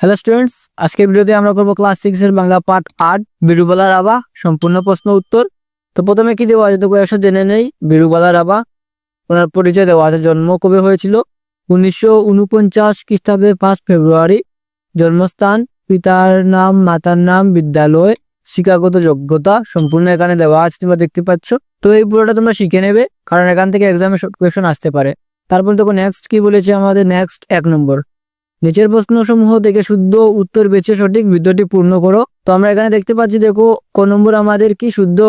Hello students আজকের ভিডিওতে আমরা করব ক্লাস সিক্স এর বাংলা পার্ট আট বিরুবালা রাবা, সম্পূর্ণ প্রশ্ন উত্তর। তো প্রথমে কি দেওয়া আছে? তো কয়েকশো জেনে নেই বিরুবালা রাবা। ওনার পরিচয় দেওয়া আছে, জন্ম কবে হয়েছিল? উনিশশো উনপঞ্চাশ খ্রিস্টাব্দের পাঁচ ফেব্রুয়ারি। জন্মস্থান, পিতার নাম, মাতার নাম, বিদ্যালয়, শিক্ষাগত যোগ্যতা, সম্পূর্ণ এখানে দেওয়া আছে, তোমরা দেখতে পাচ্ছ। তো এই পুরোটা তোমরা শিখে নেবে, কারণ এখান থেকে এক্সামে শর্ট কোয়েশন আসতে পারে। তারপর দেখো নেক্সট কি বলেছে আমাদের? নেক্সট এক নম্বর। নিচের প্রশ্নসমূহ থেকে শুদ্ধ উত্তর বেছে সঠিক বিদ্যুটি পূর্ণ করো। তো আমরা এখানে দেখতে পাচ্ছি, দেখো, ক নম্বর আমাদের কি শুদ্ধ?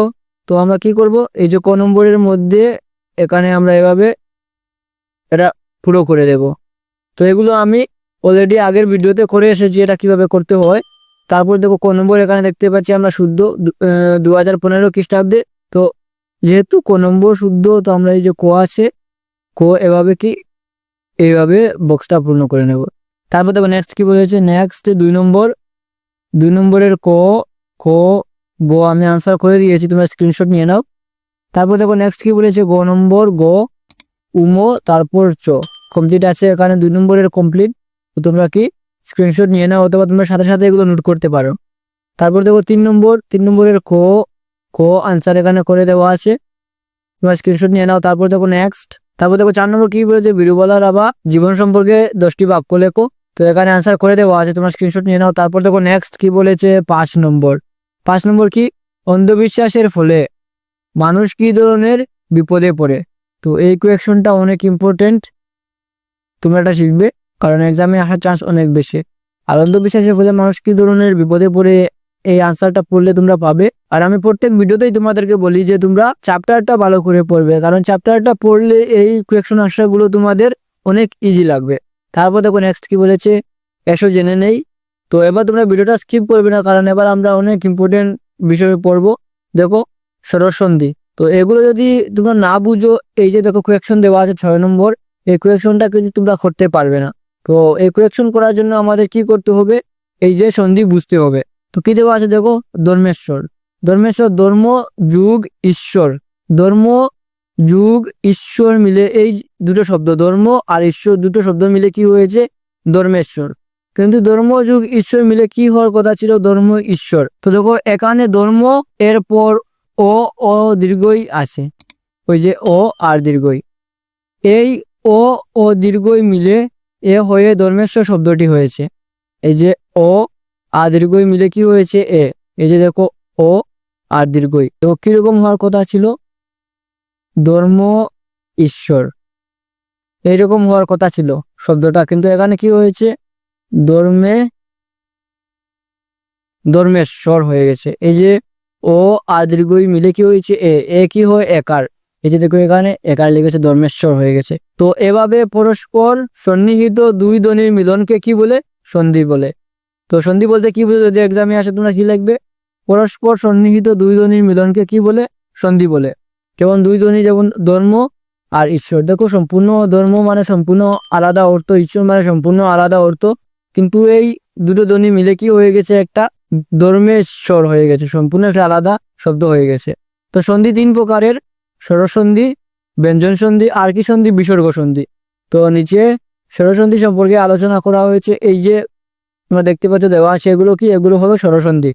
তো আমরা কি করব? এই যে ক নম্বরের মধ্যে এখানে আমরা এভাবে এটা পুরো করে দেব। তো এগুলো আমি অলরেডি আগের ভিডিওতে করে এসেছি এটা কীভাবে করতে হয়। তারপর দেখো, ক নম্বর এখানে দেখতে পাচ্ছি আমরা শুদ্ধ, দু হাজার পনেরো খ্রিস্টাব্দে। তো যেহেতু ক নম্বর শুদ্ধ, তো আমরা এই যে ক আছে, ক এভাবে কি এইভাবে বক্সটা পূর্ণ করে নেব। তারপর দেখো নেক্সট কি বলেছে? নেক্সট দুই নম্বর। দুই নম্বরের ক, খ, গ আমি আনসার করে দিয়েছি, তোমরা স্ক্রিনশট নিয়ে নাও। তারপর দেখো নেক্সট কি বলেছে? গ নম্বর, গ, উমো তারপর চ। কমপ্লিট আছে এখানে দুই নম্বরের কমপ্লিট তো তোমরা কি স্ক্রিনশট নিয়ে নাও অথবা তোমরা সাথে সাথে এগুলো নোট করতে পারো। তারপর দেখো তিন নম্বর, তিন নম্বরের ক ক আনসার এখানে করে দেওয়া আছে। তোমরা স্ক্রিনশট নিয়ে নাও। তারপর দেখো নেক্সট তারপর দেখো চার নম্বর কি বলেছে? বিরুবলার আবা জীবন সম্পর্কে দশটি বাক্য লেখো। তো এখানে অ্যান্সার করে দেওয়া আছে তোমরা স্ক্রিনশট নিয়ে নাও। তারপর দেখো নেক্সট কি বলেছে? পাঁচ নম্বর। পাঁচ নম্বর কি? অন্ধবিশ্বাসের ফলে মানুষ কি ধরনের বিপদে পড়ে? তো এই কোয়েকশনটা অনেক ইম্পর্টেন্ট তোমরা এটা শিখবে, কারণ এক্সামে আসার চান্স অনেক বেশি। আর অন্ধবিশ্বাসের ফলে মানুষ কি ধরনের বিপদে পড়ে, এই আনসারটা পড়লে তোমরা পাবে। আর আমি প্রত্যেক ভিডিওতেই তোমাদেরকে বলি যে তোমরা চ্যাপ্টারটা ভালো করে পড়বে, কারণ চ্যাপ্টারটা পড়লে এই কোয়েকশন আনসারগুলো তোমাদের অনেক ইজি লাগবে। তারপর দেখো নেক্সট কি বলেছে? এসো জেনে নেই। তো এবার তোমরা ভিডিওটা স্কিপ করবে না, কারণ এবার আমরা অনেক ইম্পর্টেন্ট বিষয়ে পড়ব। দেখো সরসন্ধি তো এগুলো যদি তোমরা না বুঝো, এই যে দেখো কোয়েকশন দেওয়া আছে ছয় নম্বর, এই কোয়েকশনটা কিন্তু তোমরা করতে পারবে না। তো এই কোয়েকশন করার জন্য আমাদের কি করতে হবে? এই যে সন্ধি বুঝতে হবে। তো কি দেওয়া আছে দেখো? ধর্মেশ্বর। ধর্মেশ্বর, ধর্ম, যুগ, ঈশ্বর। ধর্ম যুগ, ঈশ্বর মিলে এই দুটো শব্দ, ধর্ম আর ঈশ্বর দুটো শব্দ মিলে কি হয়েছে? ধর্মেশ্বর। কিন্তু ধর্ম, যুগ, ঈশ্বর মিলে কি হওয়ার কথা ছিল? ধর্ম, ঈশ্বর। তো দেখো, এখানে ধর্ম, এরপর ও ও দীর্ঘই আছে। ওই যে ও আর দীর্ঘই। এই ও ও দীর্ঘই মিলে এ হয়ে ধর্মেশ্বর শব্দটি হয়েছে। এই যে ও আর দীর্ঘই মিলে কি হয়েছে? এ। এই যে দেখো ও আর দীর্ঘই। তো কীরকম হওয়ার কথা ছিল? ধর্ম ঈশ্বর। এইরকম হওয়ার কথা ছিল শব্দটা। কিন্তু এখানে কি হয়েছে? ধর্মে ধর্মেশ্বর হয়ে গেছে। এই যে ও আর মিলে কি হয়েছে? এ এ কি হয়? একার। এই যে দেখো এখানে, একার লেগেছে ধর্মেশ্বর হয়ে গেছে। তো এভাবে পরস্পর সন্নিহিত দুই ধ্বনির মিলনকে কি বলে? সন্ধি বলে। তো সন্ধি বলতে কি বলে যদি এক্সামে আসে তোমরা কি লিখবে? পরস্পর সন্নিহিত দুই ধ্বনির মিলনকে কি বলে? সন্ধি বলে। যেমন দুই ধ্বনি যেমন ধর্ম আর ঈশ্বর। দেখো, সম্পূর্ণ ধর্ম মানে সম্পূর্ণ আলাদা অর্থ, ঈশ্বর মানে সম্পূর্ণ আলাদা অর্থ। কিন্তু এই দুটো ধ্বনি মিলে কি হয়ে গেছে? একটা ধর্মেশ্বর হয়ে গেছে, সম্পূর্ণ একটা আলাদা শব্দ হয়ে গেছে। তো সন্ধি তিন প্রকারের স্বরসন্ধি ব্যঞ্জন সন্ধি আর কি সন্ধি? বিসর্গ সন্ধি। তো নিচে স্বরসন্ধি সম্পর্কে আলোচনা করা হয়েছে। এই যে তোমরা দেখতে পাচ্ছ, দেওয়া আছে এগুলো কি? এগুলো হলো স্বরসন্ধি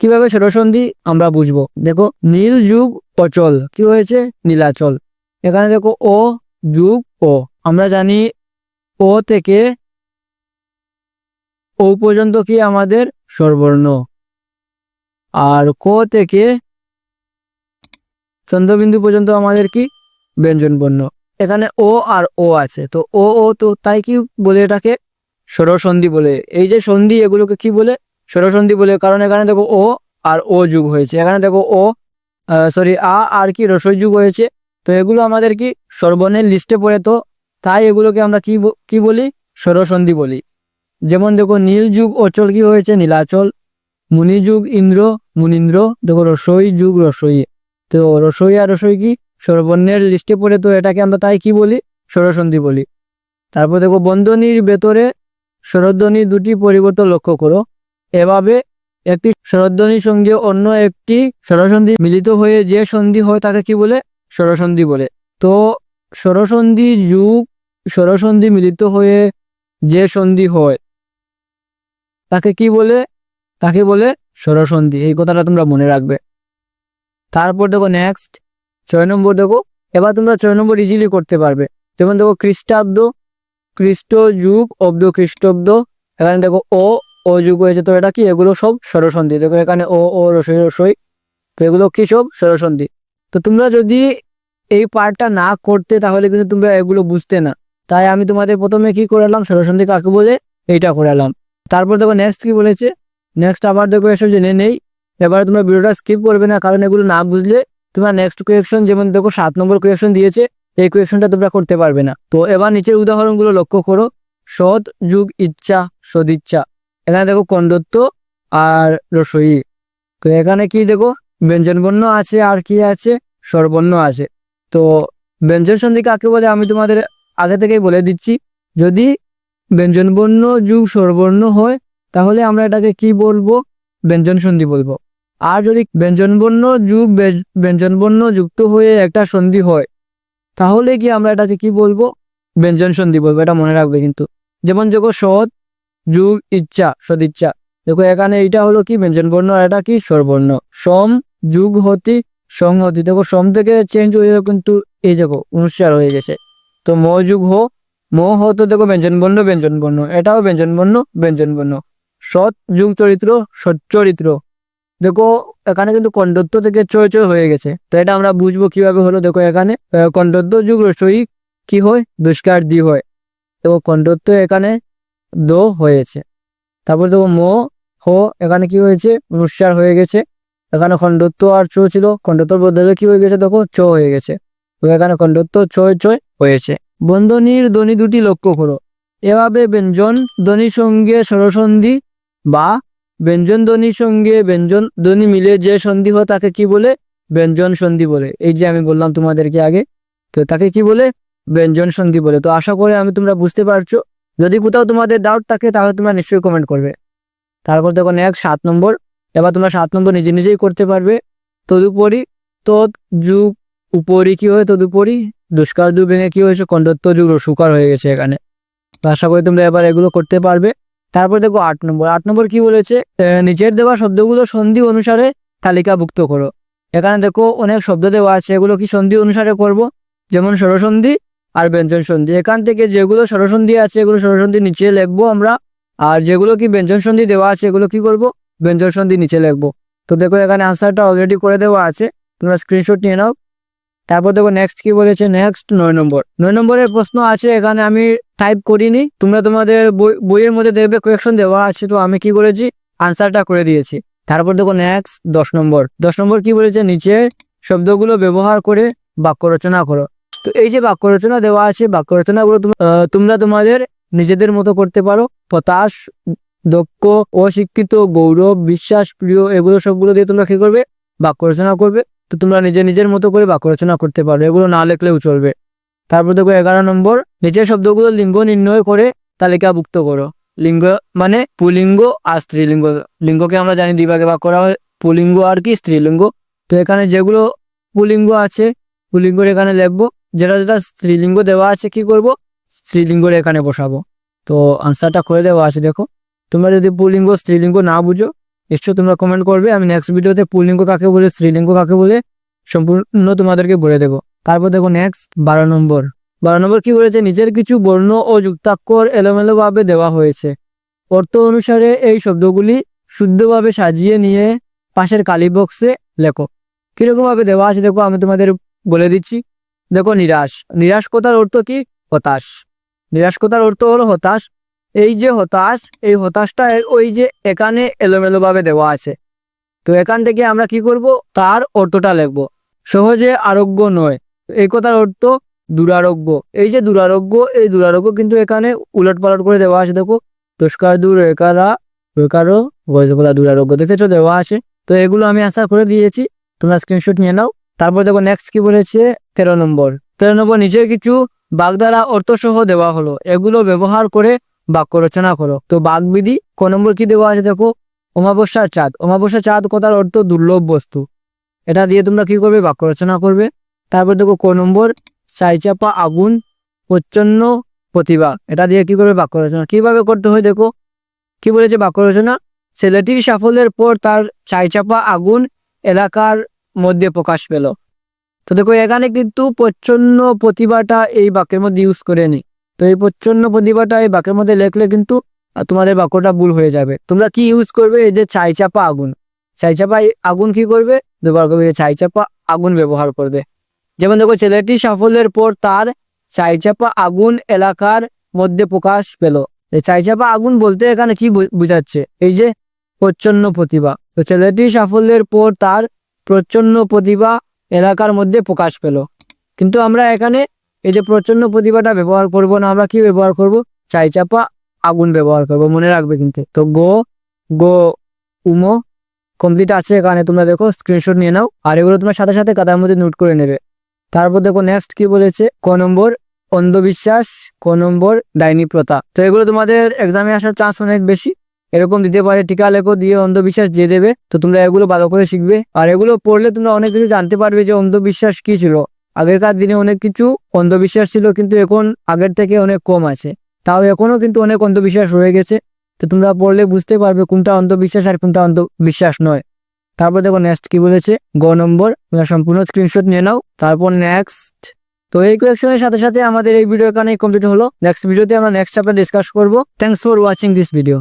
কীভাবে স্বরসন্ধি আমরা বুঝব? দেখো, নীল যুগ অচল। কি হয়েছে? নীলাচল। এখানে দেখো ও যুগ ও আমরা জানি ও থেকে ও পর্যন্ত কি আমাদের? স্বরবর্ণ। আর ক থেকে চন্দ্রবিন্দু পর্যন্ত আমাদের কি? ব্যঞ্জন বর্ণ এখানে ও আর ও আছে। তো ও ও তো তাই কি বলে এটাকে? স্বরসন্ধি বলে। এই যে সন্ধি, এগুলোকে কি বলে? স্বরসন্ধি বলে, কারণ এখানে দেখো ও আর ও যুগ হয়েছে। এখানে দেখো ও সরি আ আর কি রসই যুগ হয়েছে। তো এগুলো আমাদের কি সর্বর্ণের লিস্টে পড়ে, তো তাই এগুলোকে আমরা কি কি বলি? স্বরসন্ধি বলি। যেমন দেখো নীল যুগ অচল কি হয়েছে? নীলাচল, মুনি যুগ ইন্দ্র, মুনিন্দ্র, দেখো রসই যুগ রসই। তো রসই আর রসই কি? স্বরবর্ণের লিস্টে পড়ে, তো এটাকে আমরা তাই কি বলি? স্বরসন্ধি বলি। তারপর দেখো বন্ধনীর ভেতরে স্বরধ্বনি দুটি পরিবর্তন লক্ষ্য করো। এভাবে একটি স্বরধ্বনির সঙ্গে অন্য একটি স্বরসন্ধি মিলিত হয়ে যে সন্ধি হয় তাকে কি বলে? স্বরসন্ধি বলে। তো স্বরসন্ধি যুগ, স্বরসন্ধি মিলিত হয়ে যে সন্ধি হয়, তাকে কি বলে? তাকে বলে স্বরসন্ধি। এই কথাটা তোমরা মনে রাখবে। তারপর দেখো নেক্সট ছয় নম্বর দেখো, এবার তোমরা ছয় নম্বর ইজিলি করতে পারবে। যেমন দেখো খ্রিস্টাব্দ খ্রিস্ট যুগ অব্দ খ্রিস্টাব্দ এখানে দেখো ও ও যুগ হয়েছে। তো এটা কি? এগুলো সব স্বরসন্ধি। দেখো এখানে ও ও, রসই রসই। তো এগুলো কি সব স্বরসন্ধি? তো তোমরা যদি এই পার্টটা না করতে, তাহলে কিন্তু তোমরা এগুলো বুঝতে না। তাই আমি তোমাদের প্রথমে কি করালাম স্বরসন্ধি কাকে বলে? এইটা করালাম তারপর দেখো নেক্সট কি বলেছে? নেক্সট আবার দেখো এসব জেনে নেই। এবার তোমরা ভিডিওটা স্কিপ করবে না, কারণ এগুলো না বুঝলে তোমরা নেক্সট কোয়েকশন যেমন দেখো সাত নম্বর কোয়েকশন দিয়েছে, এই কোয়েকশনটা তোমরা করতে পারবে না। তো এবার নিচের উদাহরণগুলো লক্ষ্য করো। সৎ, যুগ, ইচ্ছা, সদিচ্ছা। এখানে দেখো কণ্ডত্ব আর রসই। তো এখানে কি দেখো? ব্যঞ্জনবর্ণ আছে, আর কি আছে? স্বরবর্ণ আছে। তো ব্যঞ্জন সন্ধি কাকে বলে? আমি তোমাদের আগে থেকেই বলে দিচ্ছি, যদি ব্যঞ্জনবর্ণ যুগ স্বরবর্ণ হয়, তাহলে আমরা এটাকে কি বলব? ব্যঞ্জন সন্ধি বলব। আর যদি ব্যঞ্জনবর্ণ যুগ ব্যঞ্জনবর্ণ যুক্ত হয়ে একটা সন্ধি হয়, তাহলে কি আমরা এটাকে কি বলব? ব্যঞ্জন সন্ধি বলব, এটা মনে রাখবে কিন্তু। যেমন দেখো সৎ যুগ ইচ্ছা সদিচ্ছা। দেখো এখানে এইটা হলো কি? ব্যঞ্জনবর্ণ আর এটা কি? স্বরবর্ণ সম যুগ হতি সংহতি দেখো সম থেকে চেঞ্জ হয়ে যাবে কিন্তু এই দেখো অনুসার হয়ে গেছে। তো ম যুগ হো ম হ তো দেখো ব্যঞ্জনবর্ণ ব্যঞ্জনবর্ণ এটাও ব্যঞ্জনবর্ণ ব্যঞ্জনবর্ণ সৎ যুগ চরিত্র সৎ চরিত্র। দেখো এখানে কিন্তু কণ্ডত্ব থেকে চয় চয় হয়ে গেছে। তো এটা আমরা বুঝব কীভাবে হলো? দেখো এখানে আহ, কণ্ডত্ব যুগ রসই কি হয়? দুষ্কার দি হয়। দেখো কণ্ডত্ব এখানে দো হয়েছে। তারপর দেখো ম, হ, এখানে কি হয়েছে? অনুসার হয়ে গেছে। এখানে খণ্ডত্ব আর চ ছিল। খণ্ডত্বর বদলে কি হয়ে গেছে? দেখো, চ হয়ে গেছে। তো এখানে খণ্ডত্ব ছয় ছয় হয়েছে। বন্ধনীর ধ্বনি দুটি লক্ষ্য করো। এভাবে ব্যঞ্জন ধ্বনির সঙ্গে স্বরসন্ধি বা ব্যঞ্জন ধ্বনির সঙ্গে ব্যঞ্জন ধ্বনি মিলে যে সন্ধি হয় তাকে কি বলে? ব্যঞ্জন সন্ধি বলে। এই যে আমি বললাম তোমাদেরকে আগে, তো তাকে কি বলে? ব্যঞ্জন সন্ধি বলে। তো আশা করে আমি তোমরা বুঝতে পারছ। যদি কোথাও তোমাদের ডাউট থাকে, তাহলে তোমরা নিশ্চয়ই কমেন্ট করবে। তারপর দেখো নেক্সট সাত নম্বর। এবার তোমরা সাত নম্বর নিজে নিজেই করতে পারবে। তদুপরি তদ যুগ উপরি কি হয়? তদুপরি দুষ্কার যুগ ভেঙে কি হয়েছে? কণ্ডত্ব যুগ সুকার হয়ে গেছে এখানে। আশা করি তোমরা এবার এগুলো করতে পারবে। তারপর দেখো আট নম্বর। আট নম্বর কি বলেছে? নিচের দেওয়া শব্দগুলো সন্ধি অনুসারে তালিকাভুক্ত করো। এখানে দেখো অনেক শব্দ দেওয়া আছে। এগুলো কি সন্ধি অনুসারে করব? যেমন স্বরসন্ধি আর ব্যঞ্জন সন্ধি। এখান থেকে যেগুলো স্বরসন্ধি আছে, এগুলো স্বরসন্ধি নিচে লিখব আমরা। আর যেগুলো কি ব্যঞ্জন সন্ধি দেওয়া আছে, এগুলো কি করব? ব্যঞ্জন সন্ধি নিচে লিখব। তো দেখো এখানে আনসারটা অলরেডি করে দেওয়া আছে। তোমরা স্ক্রিনশট নিয়ে নাও। তারপর দেখো নেক্সট কি বলেছে? নেক্সট নয় নম্বর। নয় নম্বরের প্রশ্ন আছে, এখানে আমি টাইপ করিনি। তোমরা তোমাদের বই- বইয়ের মধ্যে দেখবে কোয়েকশন দেওয়া আছে, তো আমি কি করেছি? আনসারটা করে দিয়েছি। তারপর দেখো নেক্সট দশ নম্বর। দশ নম্বর কি বলেছে? নিচে শব্দগুলো ব্যবহার করে বাক্য রচনা করো। তো এই যে বাক্য রচনা দেওয়া আছে বাক্য রচনাগুলো তোমরা তোমাদের নিজেদের মতো করতে পারো। হতাশ দক্ষ, অশিক্ষিত, গৌরব, বিশ্বাস, প্রিয়, এগুলো সবগুলো দিয়ে তোমরা কি করবে? বাক্য রচনা করবে। তো তোমরা নিজে নিজের মতো করে বাক্য রচনা করতে পারো। এগুলো না লিখলেও চলবে। তারপর দেখো এগারো নম্বর নিচের শব্দগুলো লিঙ্গ নির্ণয় করে তালিকাভুক্ত করো। লিঙ্গ মানে পুলিঙ্গ আর স্ত্রীলিঙ্গ। লিঙ্গকে আমরা জানি দুই ভাগে ভাগ করা হয়। পুলিঙ্গ আর কি? স্ত্রীলিঙ্গ। তো এখানে যেগুলো পুলিঙ্গ আছে, পুলিঙ্গর এখানে লিখব। যেটা যেটা স্ত্রীলিঙ্গ দেওয়া আছে কি করব? স্ত্রীলিঙ্গর এখানে বসাবো। তো আনসারটা করে দেওয়া আছে, দেখো। তোমরা যদি পুলিঙ্গ, স্ত্রীলিঙ্গ না বুঝো নিশ্চয় তোমরা কমেন্ট করবে। আমি নেক্সট ভিডিওতে পুলিঙ্গ কাকে বলে, স্ত্রীলিঙ্গ কাকে বলে, সম্পূর্ণ তোমাদেরকে বলে দেবো। তারপর দেখো নেক্সট বারো নম্বর। বারো নম্বর কি বলেছে? নিজের কিছু বর্ণ ও যুক্তাক্ষর এলোমেলোভাবে দেওয়া হয়েছে। অর্থ অনুসারে এই শব্দগুলি শুদ্ধভাবে সাজিয়ে নিয়ে পাশের কালি বক্সে লেখো। কীরকমভাবে দেওয়া আছে, দেখো আমি তোমাদের বলে দিচ্ছি। দেখো নিরাশ। নিরাশ কথার অর্থ কি? হতাশ। নিরাশ কথার অর্থ হলো হতাশ। এই যে হতাশ, এই হতাশটা ওই যে এখানে এলোমেলোভাবে দেওয়া আছে। তো এখান থেকে আমরা কি করব? তার অর্থটা লিখব। সহজে আরোগ্য নয়। এই কথার অর্থ দুরারোগ্য। এই যে দুরারোগ্য, এই দুরারোগ্য কিন্তু এখানে উলট পালট করে দেওয়া আছে, দেখো। তুষ্কার দূর রেকারা রেকারো গজবলা দুরারোগ্য। দেখেছ? দেওয়া আছে। তো এগুলো আমি আশা করে দিয়েছি। তোমরা স্ক্রিনশট নিয়ে নাও। তারপর দেখো নেক্সট কি বলেছে? তেরো নম্বর। তেরো নম্বর নিচে কিছু বাগধারা অর্থসহ দেওয়া হলো। এগুলো ব্যবহার করে বাক্য রচনা করো। তো বাগবিধি, ক নম্বর কি দেওয়া আছে দেখো? অমাবস্যার চাঁদ। অমাবস্যার চাঁদ কথার অর্থ দুর্লভ বস্তু। এটা দিয়ে তোমরা কি করবে? বাক্য রচনা করবে। তারপর দেখো ক নম্বর চাইচাপা আগুন, প্রচ্ছন্ন প্রতিভা। এটা দিয়ে কি করবে? বাক্য রচনা। কীভাবে করতে হয় দেখো? কি বলেছে বাক্য রচনা? ছেলেটির সাফল্যের পর তার চাইচাপা আগুন এলাকার মধ্যে প্রকাশ পেল। তো দেখো, এখানে কিন্তু প্রচ্ছন্ন প্রতিভাটা এই বাক্যের মধ্যে ইউজ করে নি। তো এই প্রচ্ছন্ন প্রতিভাটা এই বাক্যের মধ্যে লেখলে কিন্তু তোমাদের বাক্যটা ভুল হয়ে যাবে। তোমরা কি ইউজ করবে? এই যে ছাই চাপা আগুন। চাইচাপা এই আগুন কি করবে? ব্যবহার করবে এই চাইচাপা আগুন ব্যবহার করবে। যেমন দেখো, ছেলেটি সাফল্যের পর তার ছাই চাপা আগুন এলাকার মধ্যে প্রকাশ পেল। এই চাইচাপা আগুন বলতে এখানে কি বুঝাচ্ছে? এই যে প্রচ্ছন্ন প্রতিভা। তো ছেলেটি সাফল্যের পর তার প্রচ্ছন্ন প্রতিভা এলাকার মধ্যে প্রকাশ পেল। কিন্তু আমরা এখানে এই যে প্রচণ্ড প্রতিভাটা ব্যবহার করব না, আমরা কি ব্যবহার করব? চাই চাপা আগুন ব্যবহার করব, মনে রাখবে কিন্তু। তো গো গো, উমো কমপ্লিট আছে এখানে, তোমরা দেখো স্ক্রিনশট নিয়ে নাও, আর এগুলো তোমার সাথে সাথে কাতার মধ্যে নোট করে নেবে। তারপর দেখো নেক্সট কি বলেছে? ক নম্বর, অন্ধবিশ্বাস, ক নম্বর, ডাইনি প্রথা। তো এগুলো তোমাদের এক্সামে আসার চান্স অনেক বেশি। এরকম দিতে পারে, টিকা লেখো, দিয়ে অন্ধবিশ্বাস দিয়ে দেবে। তো তোমরা এগুলো ভালো করে শিখবে। আর এগুলো পড়লে তোমরা অনেক কিছু জানতে পারবে যে অন্ধবিশ্বাস কি ছিল। আগেরকার দিনে অনেক কিছু অন্ধবিশ্বাস ছিল, কিন্তু এখন আগের থেকে অনেক কম আছে। তাও এখনও কিন্তু অনেক অন্ধবিশ্বাস রয়ে গেছে। তো তোমরা পড়লে বুঝতে পারবে কোনটা অন্ধবিশ্বাস আর কোনটা অন্ধবিশ্বাস নয়। তারপর দেখো নেক্সট কি বলেছে? গ নম্বর, তোমরা সম্পূর্ণ স্ক্রিনশট নিয়ে নাও। তারপর নেক্সট তো এই কোয়েকশনের সাথে সাথে আমাদের এই ভিডিও এখানে কমপ্লিট হলো। নেক্সট ভিডিওতে আমরা নেক্সট চ্যাপ্টার ডিসকাস করব। Thanks for watching this video